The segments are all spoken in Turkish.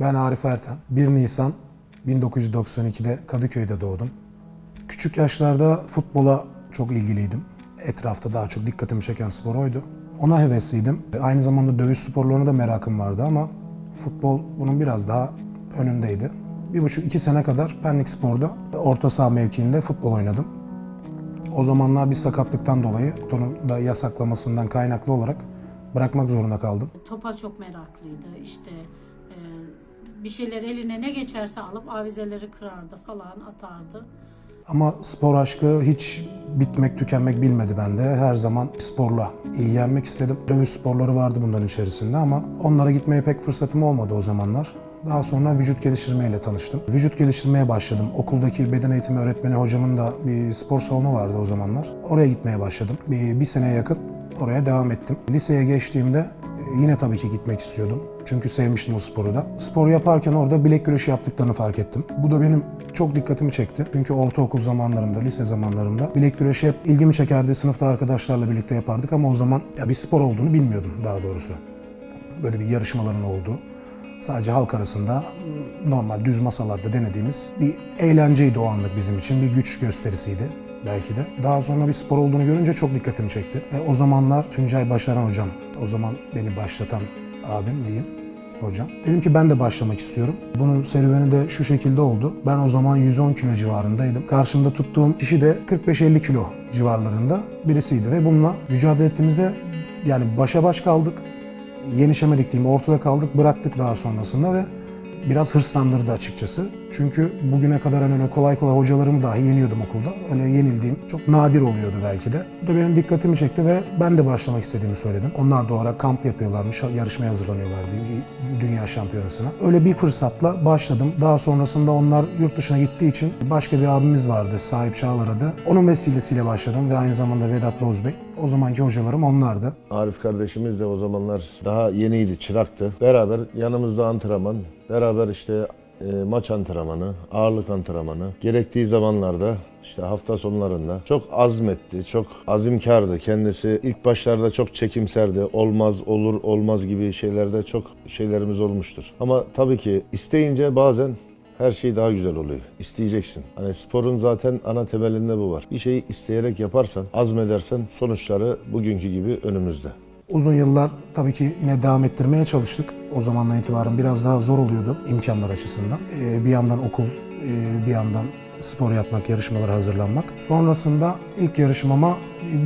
Ben Arif Erten. 1 Nisan 1992'de Kadıköy'de doğdum. Küçük yaşlarda futbola çok ilgiliydim. Etrafta daha çok dikkatimi çeken spor oydu. Ona hevesliydim. Aynı zamanda dövüş sporlarına da merakım vardı ama futbol bunun biraz daha önündeydi. Bir buçuk iki sene kadar Pendik Spor'da orta saha mevkiinde futbol oynadım. O zamanlar bir sakatlıktan dolayı onun da yasaklamasından kaynaklı olarak bırakmak zorunda kaldım. Topa çok meraklıydı. İşte e, bir şeyler eline ne geçerse alıp avizeleri kırardı falan atardı. Ama spor aşkı hiç bitmek tükenmek bilmedi bende. Her zaman sporla ilgilenmek istedim. Dövüş sporları vardı bunların içerisinde ama onlara gitmeye pek fırsatım olmadı o zamanlar. Daha sonra vücut geliştirmeyle tanıştım. Vücut geliştirmeye başladım. Okuldaki beden eğitimi öğretmeni hocamın da bir spor salonu vardı o zamanlar. Oraya gitmeye başladım. Bir, bir seneye yakın oraya devam ettim. Liseye geçtiğimde yine tabii ki gitmek istiyordum. Çünkü sevmiştim o sporu da. Spor yaparken orada bilek güreşi yaptıklarını fark ettim. Bu da benim çok dikkatimi çekti. Çünkü ortaokul zamanlarımda, lise zamanlarımda bilek güreşi hep ilgimi çekerdi. Sınıfta arkadaşlarla birlikte yapardık ama o zaman ya bir spor olduğunu bilmiyordum daha doğrusu. Böyle bir yarışmaların olduğu. Sadece halk arasında mm, normal düz masalarda denediğimiz bir eğlenceydi o anlık bizim için. Bir güç gösterisiydi belki de. Daha sonra bir spor olduğunu görünce çok dikkatimi çekti. Ve o zamanlar Tuncay Başaran hocam, o zaman beni başlatan abim diyeyim hocam. Dedim ki ben de başlamak istiyorum. Bunun serüveni de şu şekilde oldu. Ben o zaman 110 kilo civarındaydım. Karşımda tuttuğum kişi de 45-50 kilo civarlarında birisiydi ve bununla mücadele ettiğimizde yani başa baş kaldık. Yenişemedik diyeyim, ortada kaldık, bıraktık daha sonrasında ve biraz hırslandırdı açıkçası. Çünkü bugüne kadar hani kolay kolay hocalarımı dahi yeniyordum okulda. Öyle yenildiğim çok nadir oluyordu belki de. Bu da benim dikkatimi çekti ve ben de başlamak istediğimi söyledim. Onlar da kamp yapıyorlarmış, yarışmaya hazırlanıyorlardı bir dünya şampiyonasına. Öyle bir fırsatla başladım. Daha sonrasında onlar yurt dışına gittiği için başka bir abimiz vardı, Sahip Çağlar adı. Onun vesilesiyle başladım ve aynı zamanda Vedat Bozbey. O zamanki hocalarım onlardı. Arif kardeşimiz de o zamanlar daha yeniydi, çıraktı. Beraber yanımızda antrenman, beraber işte e, maç antrenmanı, ağırlık antrenmanı, gerektiği zamanlarda işte hafta sonlarında çok azmetti, çok azimkardı. Kendisi ilk başlarda çok çekimserdi. Olmaz, olur, olmaz gibi şeylerde çok şeylerimiz olmuştur. Ama tabii ki isteyince bazen her şey daha güzel oluyor. İsteyeceksin. Hani sporun zaten ana temelinde bu var. Bir şeyi isteyerek yaparsan, azmedersen sonuçları bugünkü gibi önümüzde. Uzun yıllar tabii ki yine devam ettirmeye çalıştık. O zamandan itibaren biraz daha zor oluyordu imkanlar açısından. Ee, bir yandan okul, e, bir yandan spor yapmak, yarışmalara hazırlanmak. Sonrasında ilk yarışmama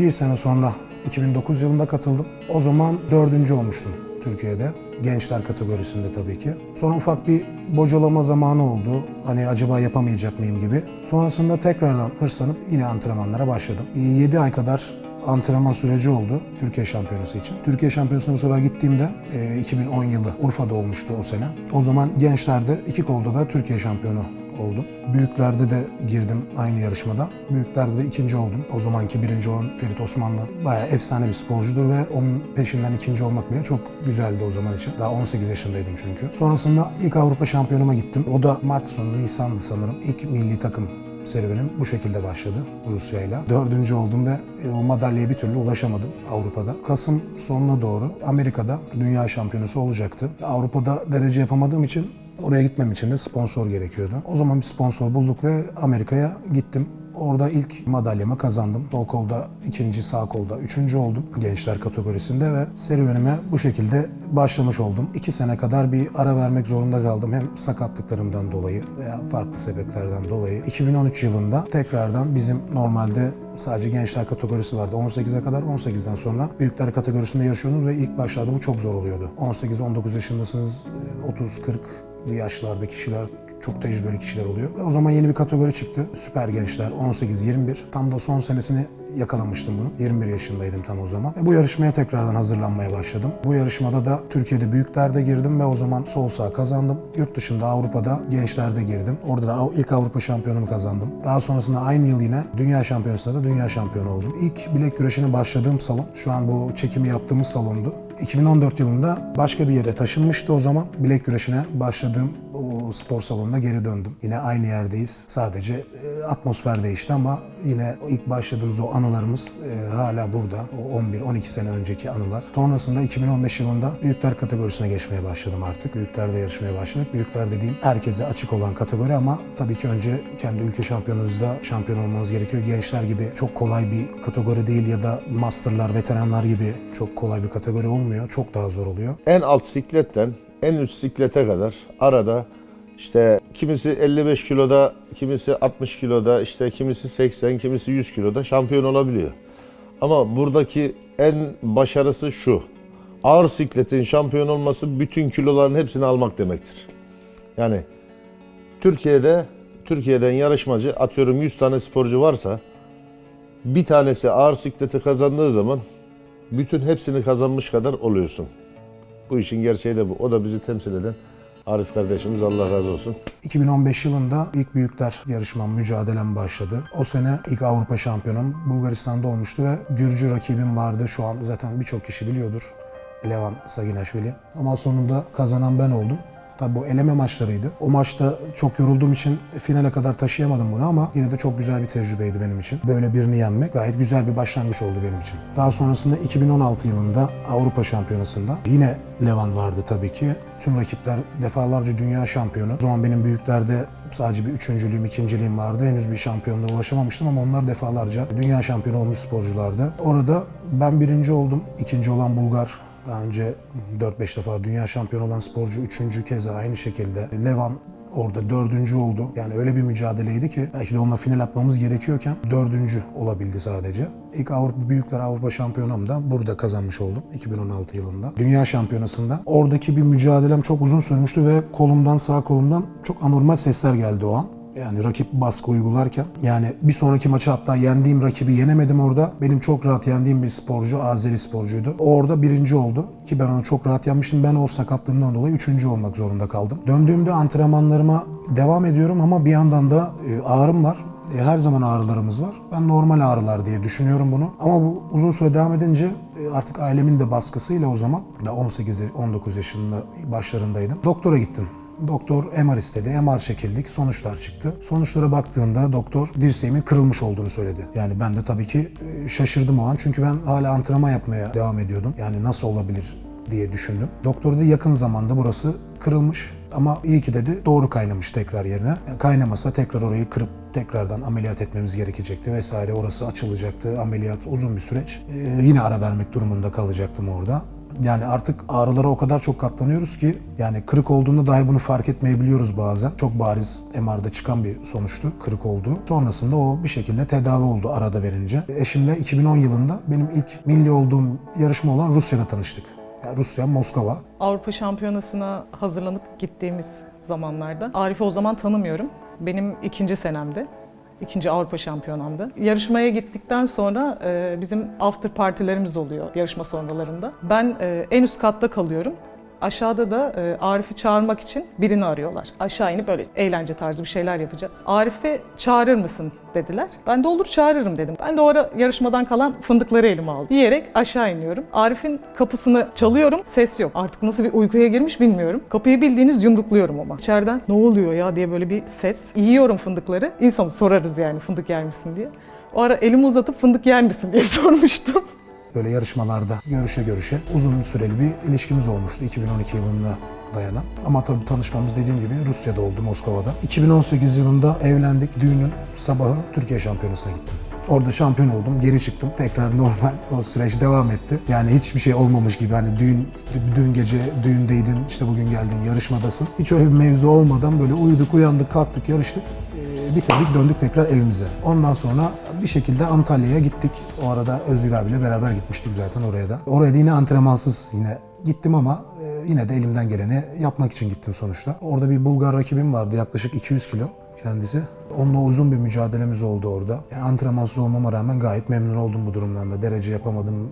bir sene sonra 2009 yılında katıldım. O zaman dördüncü olmuştum Türkiye'de. Gençler kategorisinde tabii ki. Sonra ufak bir bocalama zamanı oldu. Hani acaba yapamayacak mıyım gibi. Sonrasında tekrardan hırslanıp yine antrenmanlara başladım. 7 ay kadar antrenman süreci oldu Türkiye Şampiyonası için. Türkiye Şampiyonası'na bu sefer gittiğimde e, 2010 yılı Urfa'da olmuştu o sene. O zaman gençlerde iki kolda da Türkiye şampiyonu oldum. Büyüklerde de girdim aynı yarışmada. Büyüklerde de ikinci oldum. O zamanki birinci olan Ferit Osmanlı bayağı efsane bir sporcudur ve onun peşinden ikinci olmak bile çok güzeldi o zaman için. Daha 18 yaşındaydım çünkü. Sonrasında ilk Avrupa şampiyonuma gittim. O da Mart sonu Nisan'dı sanırım. İlk milli takım serüvenim bu şekilde başladı Rusya'yla. Dördüncü oldum ve e, o madalyaya bir türlü ulaşamadım Avrupa'da. Kasım sonuna doğru Amerika'da dünya şampiyonası olacaktı. Avrupa'da derece yapamadığım için oraya gitmem için de sponsor gerekiyordu. O zaman bir sponsor bulduk ve Amerika'ya gittim. Orada ilk madalyamı kazandım. Sol kolda ikinci, sağ kolda üçüncü oldum gençler kategorisinde ve serüvenime bu şekilde başlamış oldum. İki sene kadar bir ara vermek zorunda kaldım. Hem sakatlıklarımdan dolayı veya farklı sebeplerden dolayı. 2013 yılında tekrardan bizim normalde sadece gençler kategorisi vardı. 18'e kadar 18'den sonra büyükler kategorisinde yarışıyorsunuz ve ilk başlarda bu çok zor oluyordu. 18-19 yaşındasınız, 30-40 bu yaşlarda kişiler çok tecrübeli kişiler oluyor. O zaman yeni bir kategori çıktı. Süper gençler 18-21. Tam da son senesini yakalamıştım bunu. 21 yaşındaydım tam o zaman. Ve bu yarışmaya tekrardan hazırlanmaya başladım. Bu yarışmada da Türkiye'de büyüklerde girdim ve o zaman sol sağ kazandım. Yurt dışında Avrupa'da gençlerde girdim. Orada da ilk Avrupa şampiyonumu kazandım. Daha sonrasında aynı yıl yine dünya şampiyonasında da dünya şampiyonu oldum. İlk bilek güreşine başladığım salon, şu an bu çekimi yaptığımız salondu. 2014 yılında başka bir yere taşınmıştı o zaman. Bilek güreşine başladığım o spor salonuna geri döndüm. Yine aynı yerdeyiz. Sadece e, atmosfer değişti ama yine o ilk başladığımız o anılarımız e, hala burada. O 11-12 sene önceki anılar. Sonrasında 2015 yılında büyükler kategorisine geçmeye başladım artık. Büyüklerde yarışmaya başladık. Büyükler dediğim herkese açık olan kategori ama tabii ki önce kendi ülke şampiyonunuzda şampiyon olmanız gerekiyor. Gençler gibi çok kolay bir kategori değil ya da masterlar, veteranlar gibi çok kolay bir kategori olmuyor. Çok daha zor oluyor. En alt sikletten en üst siklete kadar arada işte kimisi 55 kiloda, kimisi 60 kiloda, işte kimisi 80, kimisi 100 kiloda şampiyon olabiliyor. Ama buradaki en başarısı şu. Ağır sikletin şampiyon olması bütün kiloların hepsini almak demektir. Yani Türkiye'de Türkiye'den yarışmacı atıyorum 100 tane sporcu varsa bir tanesi ağır sikleti kazandığı zaman bütün hepsini kazanmış kadar oluyorsun. Bu işin gerçeği de bu. O da bizi temsil eden Arif kardeşimiz Allah razı olsun. 2015 yılında ilk büyükler yarışmam, mücadelem başladı. O sene ilk Avrupa şampiyonum Bulgaristan'da olmuştu ve Gürcü rakibim vardı. Şu an zaten birçok kişi biliyordur. Levan Saginaşvili. Ama sonunda kazanan ben oldum. Tabi bu eleme maçlarıydı. O maçta çok yorulduğum için finale kadar taşıyamadım bunu ama yine de çok güzel bir tecrübeydi benim için. Böyle birini yenmek gayet güzel bir başlangıç oldu benim için. Daha sonrasında 2016 yılında Avrupa Şampiyonası'nda yine Levan vardı tabii ki. Tüm rakipler defalarca dünya şampiyonu. O zaman benim büyüklerde sadece bir üçüncülüğüm, ikinciliğim vardı. Henüz bir şampiyonluğa ulaşamamıştım ama onlar defalarca dünya şampiyonu olmuş sporculardı. Orada ben birinci oldum. İkinci olan Bulgar daha önce 4-5 defa dünya şampiyonu olan sporcu üçüncü keza aynı şekilde. Levan orada dördüncü oldu. Yani öyle bir mücadeleydi ki belki de onunla final atmamız gerekiyorken dördüncü olabildi sadece. İlk Avrupa Büyükler Avrupa Şampiyonam da burada kazanmış oldum 2016 yılında. Dünya Şampiyonası'nda. Oradaki bir mücadelem çok uzun sürmüştü ve kolumdan sağ kolumdan çok anormal sesler geldi o an. Yani rakip baskı uygularken. Yani bir sonraki maçı hatta yendiğim rakibi yenemedim orada. Benim çok rahat yendiğim bir sporcu, Azeri sporcuydu. O orada birinci oldu. Ki ben onu çok rahat yenmiştim. Ben o sakatlığımdan dolayı üçüncü olmak zorunda kaldım. Döndüğümde antrenmanlarıma devam ediyorum ama bir yandan da e, ağrım var. E, Her zaman ağrılarımız var. Ben normal ağrılar diye düşünüyorum bunu. Ama bu uzun süre devam edince e, artık ailemin de baskısıyla o zaman da 18-19 yaşında başlarındaydım. Doktora gittim. Doktor MR istedi. MR çekildik. Sonuçlar çıktı. Sonuçlara baktığında doktor dirseğimin kırılmış olduğunu söyledi. Yani ben de tabii ki e, şaşırdım o an. Çünkü ben hala antrenman yapmaya devam ediyordum. Yani nasıl olabilir diye düşündüm. Doktor dedi yakın zamanda burası kırılmış ama iyi ki dedi doğru kaynamış tekrar yerine. Yani kaynamasa tekrar orayı kırıp tekrardan ameliyat etmemiz gerekecekti vesaire. Orası açılacaktı. Ameliyat uzun bir süreç. Ee, yine ara vermek durumunda kalacaktım orada. Yani artık ağrılara o kadar çok katlanıyoruz ki yani kırık olduğunda dahi bunu fark etmeyebiliyoruz bazen. Çok bariz MR'da çıkan bir sonuçtu kırık olduğu. Sonrasında o bir şekilde tedavi oldu arada verince. Eşimle 2010 yılında benim ilk milli olduğum yarışma olan Rusya'da tanıştık. Yani Rusya, Moskova. Avrupa Şampiyonası'na hazırlanıp gittiğimiz zamanlarda Arif'i o zaman tanımıyorum. Benim ikinci senemde. İkinci Avrupa Şampiyonamdı. Yarışmaya gittikten sonra e, bizim after partilerimiz oluyor yarışma sonralarında. Ben e, en üst katta kalıyorum. Aşağıda da e, Arif'i çağırmak için birini arıyorlar. Aşağı inip böyle eğlence tarzı bir şeyler yapacağız. Arif'i çağırır mısın dediler. Ben de olur çağırırım dedim. Ben de o ara yarışmadan kalan fındıkları elime aldım. Yiyerek aşağı iniyorum. Arif'in kapısını çalıyorum. Ses yok. Artık nasıl bir uykuya girmiş bilmiyorum. Kapıyı bildiğiniz yumrukluyorum ama. İçeriden ne oluyor ya diye böyle bir ses. Yiyorum fındıkları. İnsanı sorarız yani fındık yer misin diye. O ara elimi uzatıp fındık yer misin diye sormuştum. Böyle yarışmalarda görüşe görüşe uzun süreli bir ilişkimiz olmuştu 2012 yılında dayanan. Ama tabii tanışmamız dediğim gibi Rusya'da oldu, Moskova'da. 2018 yılında evlendik. Düğünün sabahı Türkiye Şampiyonası'na gittim. Orada şampiyon oldum, geri çıktım. Tekrar normal o süreç devam etti. Yani hiçbir şey olmamış gibi hani düğün dün gece düğündeydin, işte bugün geldin yarışmadasın. Hiç öyle bir mevzu olmadan böyle uyuduk, uyandık, kalktık, yarıştık. Ee, bitirdik, döndük tekrar evimize. Ondan sonra bir şekilde Antalya'ya gittik. O arada Özgür abiyle beraber gitmiştik zaten oraya da. Oraya da yine antrenmansız yine gittim ama e, yine de elimden geleni yapmak için gittim sonuçta. Orada bir Bulgar rakibim vardı yaklaşık 200 kilo kendisi. Onunla uzun bir mücadelemiz oldu orada. Yani antrenmansız olmama rağmen gayet memnun oldum bu durumdan da. Derece yapamadım,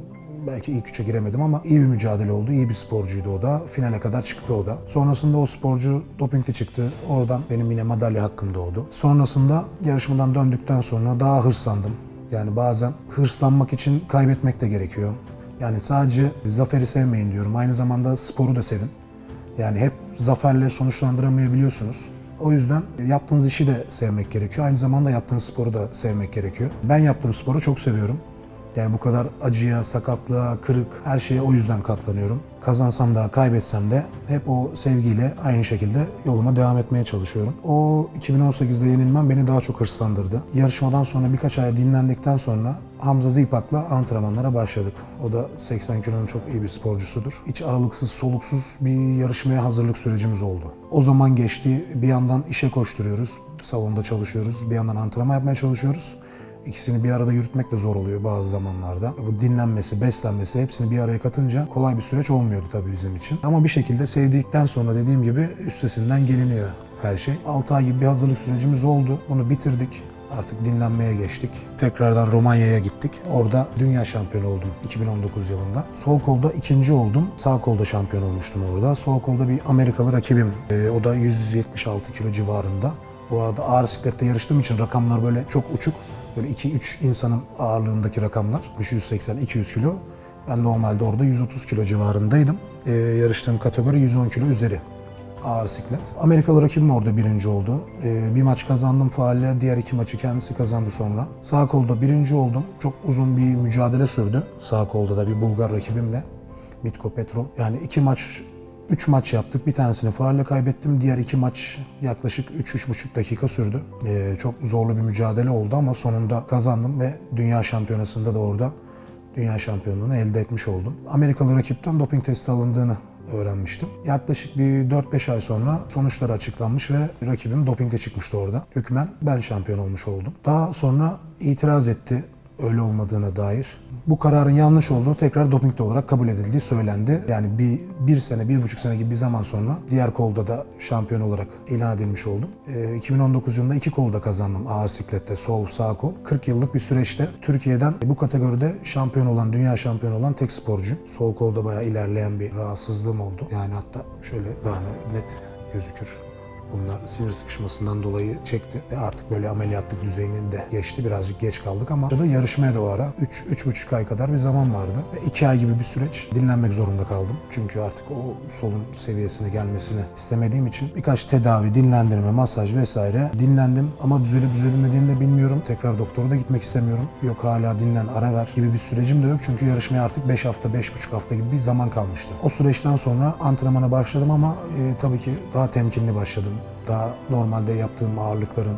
belki ilk üçe giremedim ama iyi bir mücadele oldu. İyi bir sporcuydu o da. Finale kadar çıktı o da. Sonrasında o sporcu dopingli çıktı. Oradan benim yine madalya hakkım doğdu. Sonrasında yarışmadan döndükten sonra daha hırslandım. Yani bazen hırslanmak için kaybetmek de gerekiyor. Yani sadece zaferi sevmeyin diyorum. Aynı zamanda sporu da sevin. Yani hep zaferle sonuçlandıramayabiliyorsunuz. O yüzden yaptığınız işi de sevmek gerekiyor. Aynı zamanda yaptığınız sporu da sevmek gerekiyor. Ben yaptığım sporu çok seviyorum. Yani bu kadar acıya, sakatlığa, kırık her şeye o yüzden katlanıyorum. Kazansam da kaybetsem de hep o sevgiyle aynı şekilde yoluma devam etmeye çalışıyorum. O 2018'de yenilmem beni daha çok hırslandırdı. Yarışmadan sonra birkaç ay dinlendikten sonra Hamza Zipak'la antrenmanlara başladık. O da 80 kilonun çok iyi bir sporcusudur. Hiç aralıksız, soluksuz bir yarışmaya hazırlık sürecimiz oldu. O zaman geçti. Bir yandan işe koşturuyoruz, salonda çalışıyoruz. Bir yandan antrenman yapmaya çalışıyoruz. İkisini bir arada yürütmek de zor oluyor bazı zamanlarda. Bu dinlenmesi, beslenmesi hepsini bir araya katınca kolay bir süreç olmuyordu tabii bizim için. Ama bir şekilde sevdikten sonra dediğim gibi üstesinden geliniyor her şey. 6 ay gibi bir hazırlık sürecimiz oldu. Bunu bitirdik. Artık dinlenmeye geçtik. Tekrardan Romanya'ya gittik. Orada dünya şampiyonu oldum 2019 yılında. Sol kolda ikinci oldum. Sağ kolda şampiyon olmuştum orada. Sol kolda bir Amerikalı rakibim. Ee, o da 176 kilo civarında. Bu arada ağır siklette yarıştığım için rakamlar böyle çok uçuk. Böyle 2-3 insanın ağırlığındaki rakamlar. 180-200 kilo. Ben normalde orada 130 kilo civarındaydım. Ee, yarıştığım kategori 110 kilo üzeri ağır siklet. Amerikalı rakibim orada birinci oldu. Ee, bir maç kazandım faale, diğer iki maçı kendisi kazandı sonra. Sağ kolda birinci oldum. Çok uzun bir mücadele sürdü. Sağ kolda da bir Bulgar rakibimle. Mitko Petrov. Yani iki maç, üç maç yaptık. Bir tanesini faalle kaybettim. Diğer iki maç yaklaşık 3-3,5 dakika sürdü. Ee, çok zorlu bir mücadele oldu ama sonunda kazandım ve dünya şampiyonasında da orada dünya şampiyonluğunu elde etmiş oldum. Amerikalı rakipten doping testi alındığını öğrenmiştim. Yaklaşık bir 4-5 ay sonra sonuçları açıklanmış ve rakibim dopingle çıkmıştı orada. Hükmen ben şampiyon olmuş oldum. Daha sonra itiraz etti öyle olmadığına dair. Bu kararın yanlış olduğu tekrar dopingli olarak kabul edildiği söylendi. Yani bir, bir sene, bir buçuk sene gibi bir zaman sonra diğer kolda da şampiyon olarak ilan edilmiş oldum. Ee, 2019 yılında iki kolda kazandım ağır siklette, sol, sağ kol. 40 yıllık bir süreçte Türkiye'den bu kategoride şampiyon olan, dünya şampiyonu olan tek sporcu. Sol kolda bayağı ilerleyen bir rahatsızlığım oldu. Yani hatta şöyle daha net gözükür. Bunlar sinir sıkışmasından dolayı çekti ve artık böyle ameliyatlık düzeyini de geçti. Birazcık geç kaldık ama burada yarışmaya da o ara 3-3,5 ay kadar bir zaman vardı. Ve 2 ay gibi bir süreç dinlenmek zorunda kaldım. Çünkü artık o solun seviyesine gelmesini istemediğim için birkaç tedavi, dinlendirme, masaj vesaire dinlendim. Ama düzelip düzelmediğini de bilmiyorum. Tekrar doktora da gitmek istemiyorum. Yok hala dinlen, ara ver gibi bir sürecim de yok. Çünkü yarışmaya artık 5 hafta, 5,5 hafta gibi bir zaman kalmıştı. O süreçten sonra antrenmana başladım ama e, tabii ki daha temkinli başladım. Daha normalde yaptığım ağırlıkların,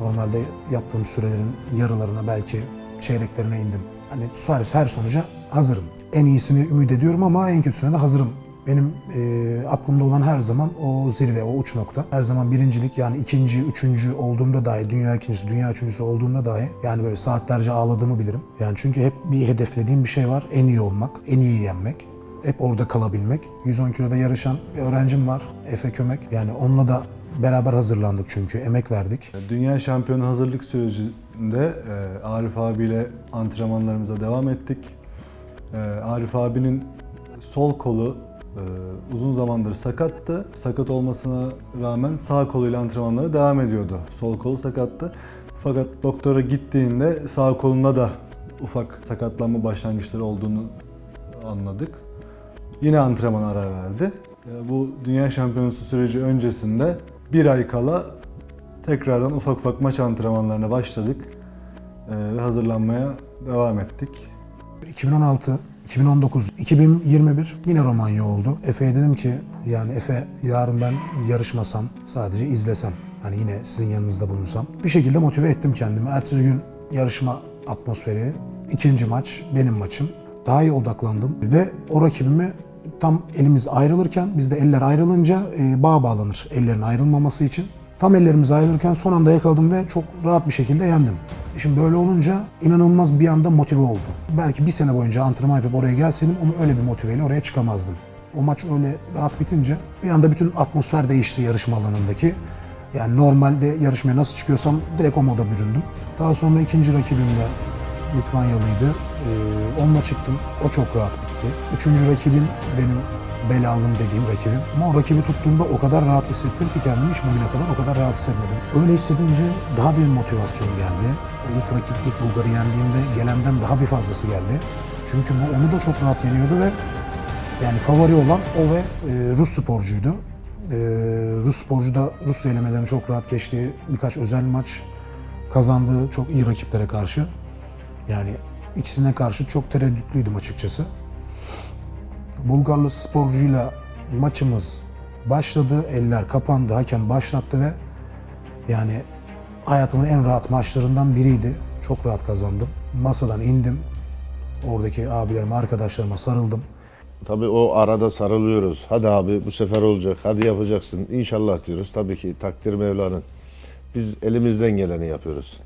normalde yaptığım sürelerin yarılarına belki çeyreklerine indim. Hani her, her sonuca hazırım. En iyisini ümit ediyorum ama en kötüsüne de hazırım. Benim e, aklımda olan her zaman o zirve, o uç nokta. Her zaman birincilik yani ikinci, üçüncü olduğumda dahi, dünya ikincisi, dünya üçüncüsü olduğumda dahi yani böyle saatlerce ağladığımı bilirim. Yani çünkü hep bir hedeflediğim bir şey var. En iyi olmak, en iyi yenmek. Hep orada kalabilmek. 110 kiloda yarışan bir öğrencim var. Efe Kömek. Yani onunla da beraber hazırlandık çünkü. Emek verdik. Dünya şampiyonu hazırlık sürecinde e, Arif abiyle antrenmanlarımıza devam ettik. E, Arif abinin sol kolu e, uzun zamandır sakattı. Sakat olmasına rağmen sağ koluyla antrenmanlara devam ediyordu. Sol kolu sakattı. Fakat doktora gittiğinde sağ kolunda da ufak sakatlanma başlangıçları olduğunu anladık. Yine antrenmana ara verdi. E, Bu dünya şampiyonası süreci öncesinde bir ay kala tekrardan ufak ufak maç antrenmanlarına başladık e, ve hazırlanmaya devam ettik. 2016, 2019, 2021 yine Romanya oldu. Efe'ye dedim ki yani Efe yarın ben yarışmasam sadece izlesem. Hani yine sizin yanınızda bulunsam. Bir şekilde motive ettim kendimi. Ertesi gün yarışma atmosferi, ikinci maç benim maçım. Daha iyi odaklandım ve o rakibimi tam elimiz ayrılırken bizde eller ayrılınca e, bağ bağlanır ellerin ayrılmaması için. Tam ellerimiz ayrılırken son anda yakaladım ve çok rahat bir şekilde yendim. Şimdi böyle olunca inanılmaz bir anda motive oldu. Belki bir sene boyunca antrenman yapıp oraya gelseydim ama öyle bir motiveyle oraya çıkamazdım. O maç öyle rahat bitince bir anda bütün atmosfer değişti yarışma alanındaki. Yani normalde yarışmaya nasıl çıkıyorsam direkt o moda büründüm. Daha sonra ikinci rakibim de Litvanyalıydı. Ee, onunla çıktım. O çok rahat bitti. Üçüncü rakibim benim belalım dediğim rakibim. Ama o rakibi tuttuğumda o kadar rahat hissettim ki kendimi hiç bugüne kadar o kadar rahat hissetmedim. Öyle hissedince daha bir motivasyon geldi. İlk rakip, ilk Bulgar'ı yendiğimde gelenden daha bir fazlası geldi. Çünkü bu onu da çok rahat yeniyordu ve yani favori olan o ve e, Rus sporcuydu. Rus sporcu da Rus elemelerini çok rahat geçti. Birkaç özel maç kazandığı çok iyi rakiplere karşı. Yani ikisine karşı çok tereddütlüydüm açıkçası. Bulgarlı sporcuyla maçımız başladı. Eller kapandı. Hakem başlattı ve yani hayatımın en rahat maçlarından biriydi. Çok rahat kazandım. Masadan indim. Oradaki abilerime, arkadaşlarıma sarıldım. Tabii o arada sarılıyoruz. Hadi abi bu sefer olacak. Hadi yapacaksın. İnşallah diyoruz. Tabii ki takdir Mevla'nın. Biz elimizden geleni yapıyoruz.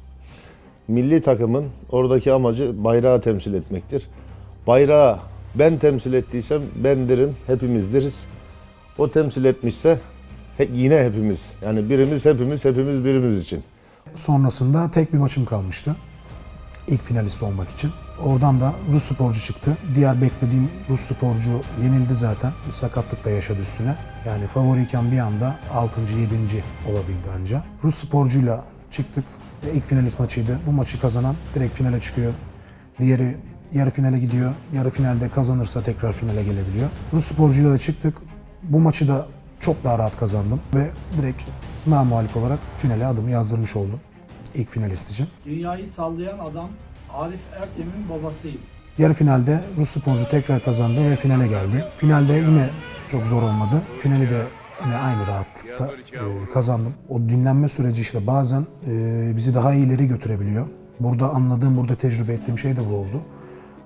Milli takımın oradaki amacı bayrağı temsil etmektir. Bayrağı ben temsil ettiysem bendirim, hepimizdiriz. O temsil etmişse he- yine hepimiz. Yani birimiz hepimiz, hepimiz birimiz için. Sonrasında tek bir maçım kalmıştı. İlk finalist olmak için. Oradan da Rus sporcu çıktı. Diğer beklediğim Rus sporcu yenildi zaten. Bir sakatlık da yaşadı üstüne. Yani favoriyken bir anda 6. 7. olabildi anca. Rus sporcuyla çıktık. İlk finalist maçıydı. Bu maçı kazanan direkt finale çıkıyor. Diğeri yarı finale gidiyor. Yarı finalde kazanırsa tekrar finale gelebiliyor. Rus sporcuyla da çıktık. Bu maçı da çok daha rahat kazandım. Ve direkt namuhalif olarak finale adımı yazdırmış oldum. İlk finalist için. Dünyayı sallayan adam Arif Ertem'in babasıyım. Yarı finalde Rus sporcu tekrar kazandı ve finale geldi. Finalde yine çok zor olmadı. Finali de yine aynı rahatlıkta e, kazandım. O dinlenme süreci işte bazen e, bizi daha ileri götürebiliyor. Burada anladığım, burada tecrübe ettiğim şey de bu oldu.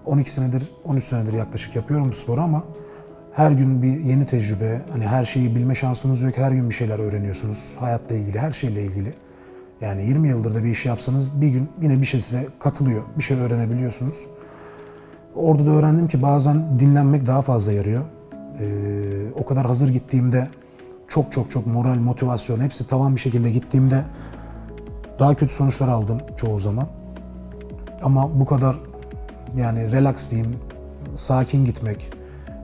12 senedir, 13 senedir yaklaşık yapıyorum bu sporu ama her gün bir yeni tecrübe, hani her şeyi bilme şansınız yok. Her gün bir şeyler öğreniyorsunuz. Hayatla ilgili, her şeyle ilgili. Yani 20 yıldır da bir iş yapsanız bir gün yine bir şey size katılıyor. Bir şey öğrenebiliyorsunuz. Orada da öğrendim ki bazen dinlenmek daha fazla yarıyor. Ee, o kadar hazır gittiğimde çok çok çok moral, motivasyon hepsi tavan bir şekilde gittiğimde daha kötü sonuçlar aldım çoğu zaman. Ama bu kadar yani relax diyeyim, sakin gitmek,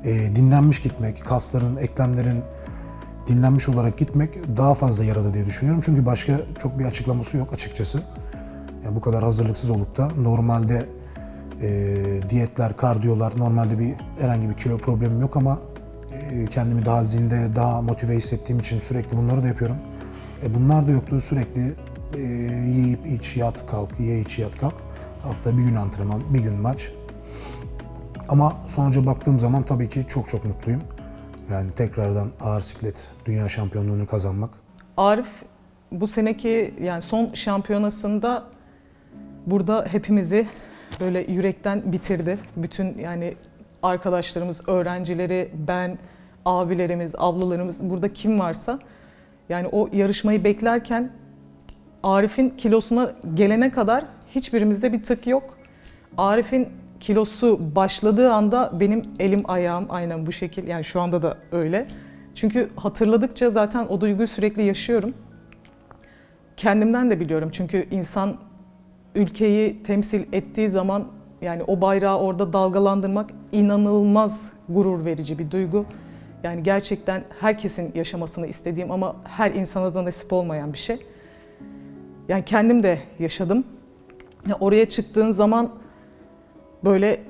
e, dinlenmiş gitmek, kasların, eklemlerin dinlenmiş olarak gitmek daha fazla yaradı diye düşünüyorum. Çünkü başka çok bir açıklaması yok açıkçası. Yani bu kadar hazırlıksız olup da normalde e, diyetler, kardiyolar, normalde bir herhangi bir kilo problemim yok ama kendimi daha zinde, daha motive hissettiğim için sürekli bunları da yapıyorum. E, bunlar da yoktu. Sürekli e, yiyip iç, yat, kalk, ye iç, yat, kalk. Hafta bir gün antrenman, bir gün maç. Ama sonuca baktığım zaman tabii ki çok çok mutluyum. Yani tekrardan ağır siklet dünya şampiyonluğunu kazanmak. Arif bu seneki yani son şampiyonasında burada hepimizi böyle yürekten bitirdi. Bütün yani arkadaşlarımız, öğrencileri, ben, abilerimiz, ablalarımız burada kim varsa yani o yarışmayı beklerken Arif'in kilosuna gelene kadar hiçbirimizde bir tık yok. Arif'in kilosu başladığı anda benim elim ayağım aynen bu şekil yani şu anda da öyle. Çünkü hatırladıkça zaten o duyguyu sürekli yaşıyorum. Kendimden de biliyorum çünkü insan ülkeyi temsil ettiği zaman yani o bayrağı orada dalgalandırmak inanılmaz gurur verici bir duygu. Yani gerçekten herkesin yaşamasını istediğim ama her insana da nasip olmayan bir şey. Yani kendim de yaşadım. Ya oraya çıktığın zaman böyle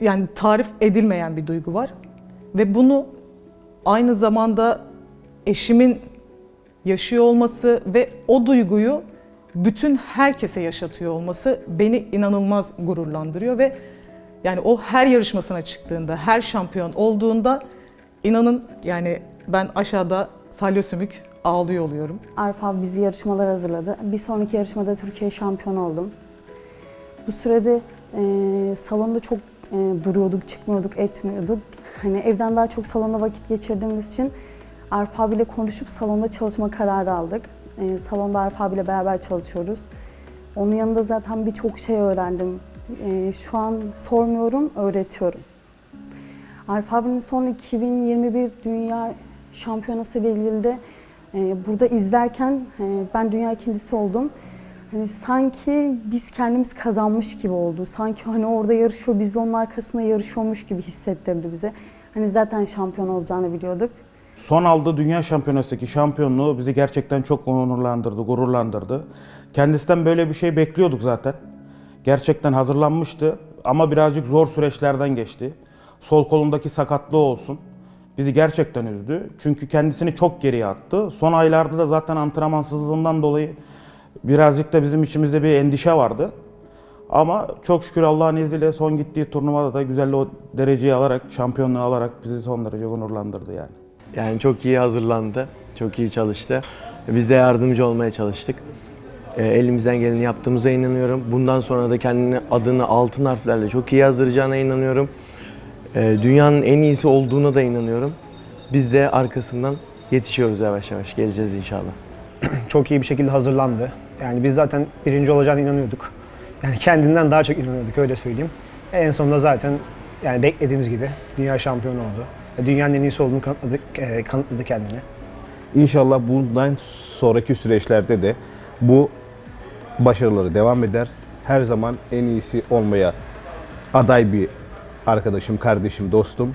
yani tarif edilmeyen bir duygu var. Ve bunu aynı zamanda eşimin yaşıyor olması ve o duyguyu bütün herkese yaşatıyor olması beni inanılmaz gururlandırıyor ve yani o her yarışmasına çıktığında, her şampiyon olduğunda inanın yani ben aşağıda salya sümük ağlıyor oluyorum. Arif abi bizi yarışmalar hazırladı. Bir sonraki yarışmada Türkiye şampiyonu oldum. Bu sürede e, salonda çok e, duruyorduk, çıkmıyorduk, etmiyorduk. Hani evden daha çok salonda vakit geçirdiğimiz için Arif abiyle konuşup salonda çalışma kararı aldık. E, salonda Arif abiyle beraber çalışıyoruz. Onun yanında zaten birçok şey öğrendim. E, şu an sormuyorum, öğretiyorum. Arif abinin son 2021 Dünya Şampiyonası ile e, burada izlerken e, ben dünya ikincisi oldum. Hani sanki biz kendimiz kazanmış gibi oldu. Sanki hani orada yarışıyor, biz de onun arkasında yarışıyormuş gibi hissettirdi bize. Hani zaten şampiyon olacağını biliyorduk. Son aldığı Dünya Şampiyonası'ndaki şampiyonluğu bizi gerçekten çok onurlandırdı, gururlandırdı. Kendisinden böyle bir şey bekliyorduk zaten. Gerçekten hazırlanmıştı ama birazcık zor süreçlerden geçti. Sol kolundaki sakatlığı olsun. bizi gerçekten üzdü. Çünkü kendisini çok geriye attı. Son aylarda da zaten antrenmansızlığından dolayı birazcık da bizim içimizde bir endişe vardı. Ama çok şükür Allah'ın izniyle son gittiği turnuvada da güzel o dereceyi alarak, şampiyonluğu alarak bizi son derece onurlandırdı yani. Yani çok iyi hazırlandı, çok iyi çalıştı. Biz de yardımcı olmaya çalıştık. E, elimizden geleni yaptığımıza inanıyorum. Bundan sonra da kendini adını altın harflerle çok iyi yazdıracağına inanıyorum. E, dünyanın en iyisi olduğuna da inanıyorum. Biz de arkasından yetişiyoruz yavaş yavaş. Geleceğiz inşallah. çok iyi bir şekilde hazırlandı. Yani biz zaten birinci olacağına inanıyorduk. Yani kendinden daha çok inanıyorduk öyle söyleyeyim. En sonunda zaten yani beklediğimiz gibi dünya şampiyonu oldu. Dünyanın en iyisi olduğunu kanıtladı, e, kanıtladı kendini. İnşallah bundan sonraki süreçlerde de bu başarıları devam eder. Her zaman en iyisi olmaya aday bir arkadaşım, kardeşim, dostum.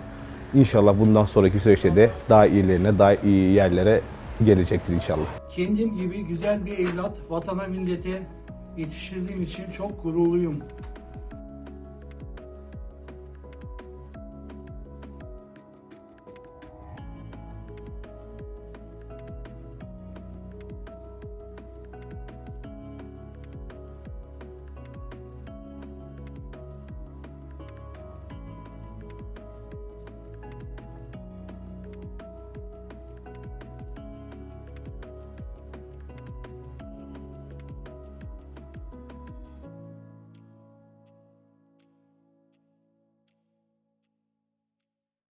İnşallah bundan sonraki süreçte de daha iyilerine, daha iyi yerlere gelecektir inşallah. Kendim gibi güzel bir evlat vatana millete yetiştirdiğim için çok gururluyum.